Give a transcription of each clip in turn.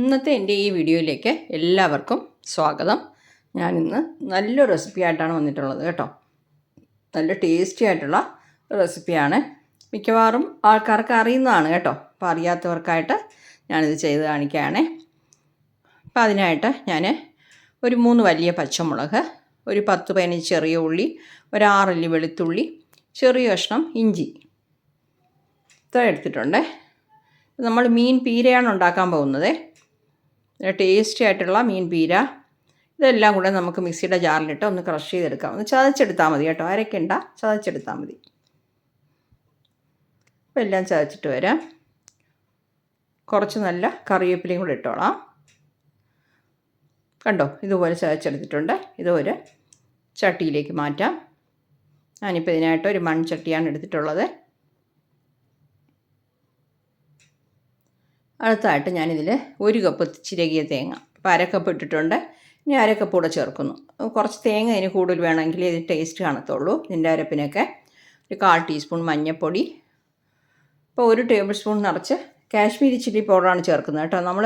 ഇന്നത്തെ എന്റെ ഈ വീഡിയോയിലേക്ക് എല്ലാവർക്കും സ്വാഗതം. ഞാനിന്ന് നല്ലൊരു റെസിപ്പി ആയിട്ടാണ് വന്നിട്ടുള്ളത് കേട്ടോ. നല്ല ടേസ്റ്റി ആയിട്ടുള്ള റെസിപ്പിയാണ് മിക്കവാറും ആൾക്കാർക്ക് അറിയുന്നതാണ് കേട്ടോ. അപ്പോൾ അറിയാത്തവർക്കായിട്ട് ഞാനിത് ചെയ്ത് കാണിക്കുകയാണേ. അപ്പോൾ അതിനായിട്ട് ഞാൻ ഒരു മൂന്ന് വലിയ പച്ചമുളക് ഒരു പത്ത് പതിനഞ്ച് ചെറിയ ഉള്ളി ഒരു ആറല്ലി വെളുത്തുള്ളി ചെറിയ കഷ്ണം ഇഞ്ചി ഇത്ര എടുത്തിട്ടുണ്ട്. നമ്മൾ മീൻ പീരയാണ് ഉണ്ടാക്കാൻ പോകുന്നത്. ടേസ്റ്റി ആയിട്ടുള്ള മീൻ പീര. ഇതെല്ലാം കൂടെ നമുക്ക് മിക്സിയുടെ ജാറിലിട്ട് ഒന്ന് ക്രഷ് ചെയ്തെടുക്കാം. ഒന്ന് ചതച്ചെടുത്താൽ മതി കേട്ടോ. അരക്കണ്ട ചതച്ചെടുത്താൽ മതി. അപ്പോൾ എല്ലാം ചതച്ചിട്ട് വരാം. കുറച്ച് നല്ല കറിവേപ്പിലയും കൂടെ ഇട്ടോളാം. കണ്ടോ? ഇതുപോലെ ചതച്ചെടുത്തിട്ടുണ്ട്. ഇതൊരു ചട്ടിയിലേക്ക് മാറ്റാം. ഞാനിപ്പോൾ ഇതിനായിട്ട് ഒരു മൺചട്ടിയാണ് എടുത്തിട്ടുള്ളത്. അടുത്തായിട്ട് ഞാനിതിൽ ഒരു കപ്പ് ചിരകിയ തേങ്ങ. അപ്പോൾ അരക്കപ്പ് ഇട്ടിട്ടുണ്ട്. ഇനി അരക്കപ്പ് കൂടെ ചേർക്കുന്നു. കുറച്ച് തേങ്ങ അതിന് കൂടുതൽ വേണമെങ്കിൽ ഇത് ടേസ്റ്റ് കാണത്തുള്ളൂ. ഇതിന്റെ അരപ്പിനൊക്കെ ഒരു കാൽ ടീസ്പൂൺ മഞ്ഞൾപ്പൊടി ഇപ്പോൾ ഒരു ടേബിൾ സ്പൂൺ നിറച്ച് കാശ്മീരി ചില്ലി പൗഡറാണ് ചേർക്കുന്നത് കേട്ടോ. നമ്മൾ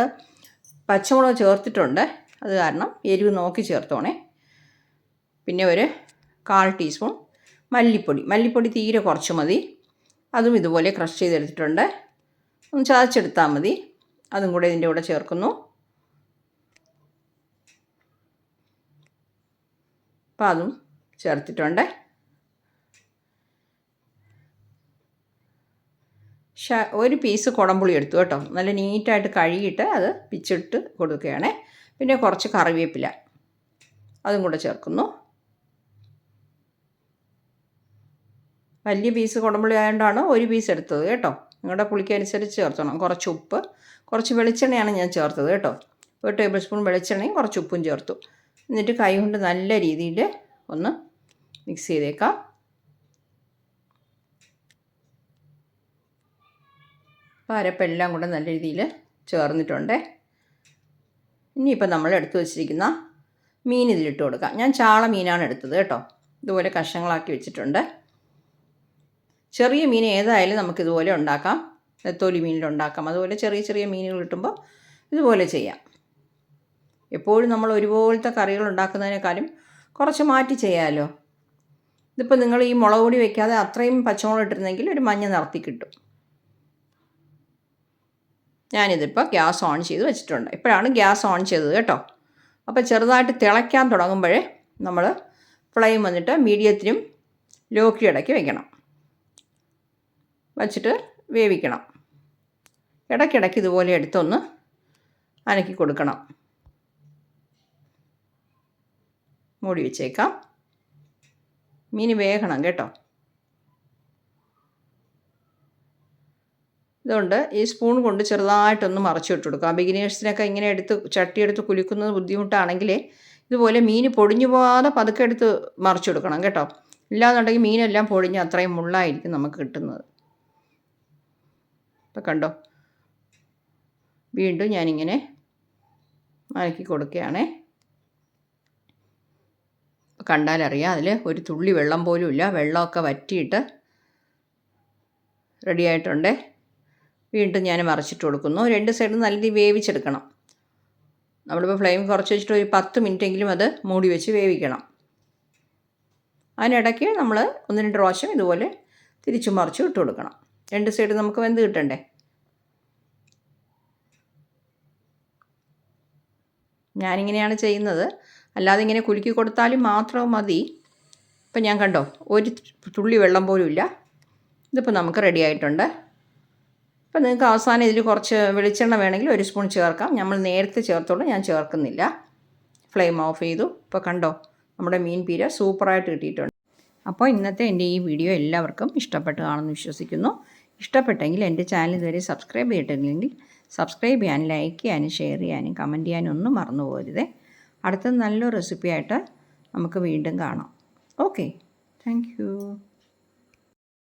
പച്ചമുളക് ചേർത്തിട്ടുണ്ട്. അത് കാരണം എരിവ് നോക്കി ചേർത്തോണേ. പിന്നെ ഒരു കാൽ ടീസ്പൂൺ മല്ലിപ്പൊടി. മല്ലിപ്പൊടി തീരെ കുറച്ച് മതി. അതും ഇതുപോലെ ക്രഷ് ചെയ്തെടുത്തിട്ടുണ്ട്. ഒന്ന് ചതച്ചെടുത്താൽ മതി. അതും കൂടെ ഇതിന്റെ കൂടെ ചേർക്കുന്നു. അപ്പോൾ അതും ചേർത്തിട്ടുണ്ട്. ഒരു പീസ് കുടംപുളി എടുത്തു കേട്ടോ. നല്ല നീറ്റായിട്ട് കഴുകിയിട്ട് അത് പിച്ചിട്ട് കൊടുക്കുകയാണ്. പിന്നെ കുറച്ച് കറിവേപ്പില. അതും കൂടെ ചേർക്കുന്നു. വലിയ പീസ് കുടംപുളി ആയതുകൊണ്ടാണ് ഒരു പീസ് എടുത്തത് കേട്ടോ. നിങ്ങളുടെ പുളിക്കനുസരിച്ച് ചേർത്തണം. കുറച്ച് ഉപ്പ് കുറച്ച് വെളിച്ചെണ്ണയാണ് ഞാൻ ചേർത്തത് കേട്ടോ. ഒരു ടേബിൾ സ്പൂൺ വെളിച്ചെണ്ണയും കുറച്ച് ഉപ്പും ചേർത്തു. എന്നിട്ട് കൈ കൊണ്ട് നല്ല രീതിയിൽ ഒന്ന് മിക്സ് ചെയ്തേക്കാം. അപ്പോൾ അരപ്പെല്ലാം കൂടെ നല്ല രീതിയിൽ ചേർന്നിട്ടുണ്ട്. ഇനിയിപ്പോൾ നമ്മൾ എടുത്തു വച്ചിരിക്കുന്ന മീൻ ഇതിലിട്ട് കൊടുക്കാം. ഞാൻ ചാള മീനാണ് എടുത്തത് കേട്ടോ. ഇതുപോലെ കഷ്ണങ്ങളാക്കി വെച്ചിട്ടുണ്ട്. ചെറിയ മീൻ ഏതായാലും നമുക്ക് ഇതുപോലെ ഉണ്ടാക്കാം. നെത്തോലി മീനിലുണ്ടാക്കാം അതുപോലെ ചെറിയ ചെറിയ മീനുകൾ കിട്ടുമ്പോൾ ഇതുപോലെ ചെയ്യാം. എപ്പോഴും നമ്മൾ ഒരുപോലത്തെ കറികൾ ഉണ്ടാക്കുന്നതിനേക്കാളും കുറച്ച് മാറ്റി ചെയ്യാമല്ലോ ഇതിപ്പോൾ നിങ്ങൾ ഈ മുളക് പൊടി വെക്കാതെ അത്രയും പച്ചമുളക് ഇട്ടിരുന്നെങ്കിൽ ഒരു മഞ്ഞ നിറത്തി കിട്ടും. ഞാനിതിപ്പോൾ ഗ്യാസ് ഓൺ ചെയ്ത് വെച്ചിട്ടുണ്ട്. ഇപ്പോഴാണ് ഗ്യാസ് ഓൺ ചെയ്തത് കേട്ടോ. അപ്പോൾ ചെറുതായിട്ട് തിളയ്ക്കാൻ തുടങ്ങുമ്പോഴേ നമ്മൾ ഫ്ലെയിം വന്നിട്ട് മീഡിയത്തിനും ലോക്കി ഇടയ്ക്ക് വെക്കണം. വച്ചിട്ട് വേവിക്കണം. ഇടയ്ക്കിടയ്ക്ക് ഇതുപോലെ എടുത്തൊന്ന് അനക്കി കൊടുക്കണം. മൂടി വെച്ചേക്കാം. മീൻ വേകണം കേട്ടോ. ഇതുകൊണ്ട് ഈ സ്പൂൺ കൊണ്ട് ചെറുതായിട്ടൊന്ന് മറച്ചു വിട്ട് കൊടുക്കുക ബിഗിനേഴ്സിനൊക്കെ ഇങ്ങനെ എടുത്ത് ചട്ടിയെടുത്ത് കുലുക്കുന്നത് ബുദ്ധിമുട്ടാണെങ്കിൽ ഇതുപോലെ മീൻ പൊടിഞ്ഞു പോകാതെ പതുക്കെ എടുത്ത് മറച്ചു കൊടുക്കണം കേട്ടോ. ഇല്ലാന്നുണ്ടെങ്കിൽ മീനെല്ലാം പൊടിഞ്ഞ് അത്രയും മുള്ളായിരിക്കും നമുക്ക് കിട്ടുന്നത്. ഇപ്പം കണ്ടോ? വീണ്ടും ഞാനിങ്ങനെ മലക്കി കൊടുക്കുകയാണേ. കണ്ടാലറിയാം അതിൽ ഒരു തുള്ളി വെള്ളം പോലും ഇല്ല. വെള്ളമൊക്കെ വറ്റിയിട്ട് റെഡി ആയിട്ടുണ്ട്. വീണ്ടും ഞാൻ മറിച്ചിട്ട് കൊടുക്കുന്നു. രണ്ട് സൈഡും നല്ല രീതിയിൽ വേവിച്ചെടുക്കണം. നമ്മളിപ്പോൾ ഫ്ലെയിം കുറച്ച് വെച്ചിട്ട് ഒരു പത്ത് മിനിറ്റെങ്കിലും അത് മൂടി വെച്ച് വേവിക്കണം. അതിനിടയ്ക്ക് നമ്മൾ ഒന്ന് രണ്ട് പ്രാവശ്യം ഇതുപോലെ തിരിച്ചു മറിച്ച് ഇട്ട് കൊടുക്കണം. രണ്ട് സൈഡ് നമുക്ക് വെന്ത് കിട്ടണ്ടേ? ഞാനിങ്ങനെയാണ് ചെയ്യുന്നത്. അല്ലാതെ ഇങ്ങനെ കുലുക്കി കൊടുത്താലും മാത്രം മതി. ഇപ്പം ഞാൻ കണ്ടോ ഒരു തുള്ളി വെള്ളം പോലും ഇല്ല. ഇതിപ്പോൾ നമുക്ക് റെഡി ആയിട്ടുണ്ട്. ഇപ്പം നിങ്ങൾക്ക് അവസാനം ഇതിൽ കുറച്ച് വെളിച്ചെണ്ണ വേണമെങ്കിൽ ഒരു സ്പൂൺ ചേർക്കാം. നമ്മൾ നേരത്തെ ചേർത്തോളൂ ഞാൻ ചേർക്കുന്നില്ല. ഫ്ലെയിം ഓഫ് ചെയ്തു. ഇപ്പോൾ കണ്ടോ നമ്മുടെ മീൻ പീര സൂപ്പറായിട്ട് കിട്ടിയിട്ടുണ്ട്. അപ്പോൾ ഇന്നത്തെ എന്റെ ഈ വീഡിയോ എല്ലാവർക്കും ഇഷ്ടപ്പെട്ട് കാണുമെന്ന് വിശ്വസിക്കുന്നു. ഇഷ്ടപ്പെട്ടെങ്കിൽ എന്റെ ചാനൽ ഇതുവരെ സബ്സ്ക്രൈബ് ചെയ്തിട്ടില്ലെങ്കിൽ സബ്സ്ക്രൈബ് ചെയ്യാനും ലൈക്ക് ചെയ്യാനും ഷെയർ ചെയ്യാനും കമന്റ് ചെയ്യാനും ഒന്നും മറന്നു പോകരുതേ. അടുത്ത നല്ലൊരു റെസിപ്പിയായിട്ട് നമുക്ക് വീണ്ടും കാണാം. ഓക്കെ. താങ്ക്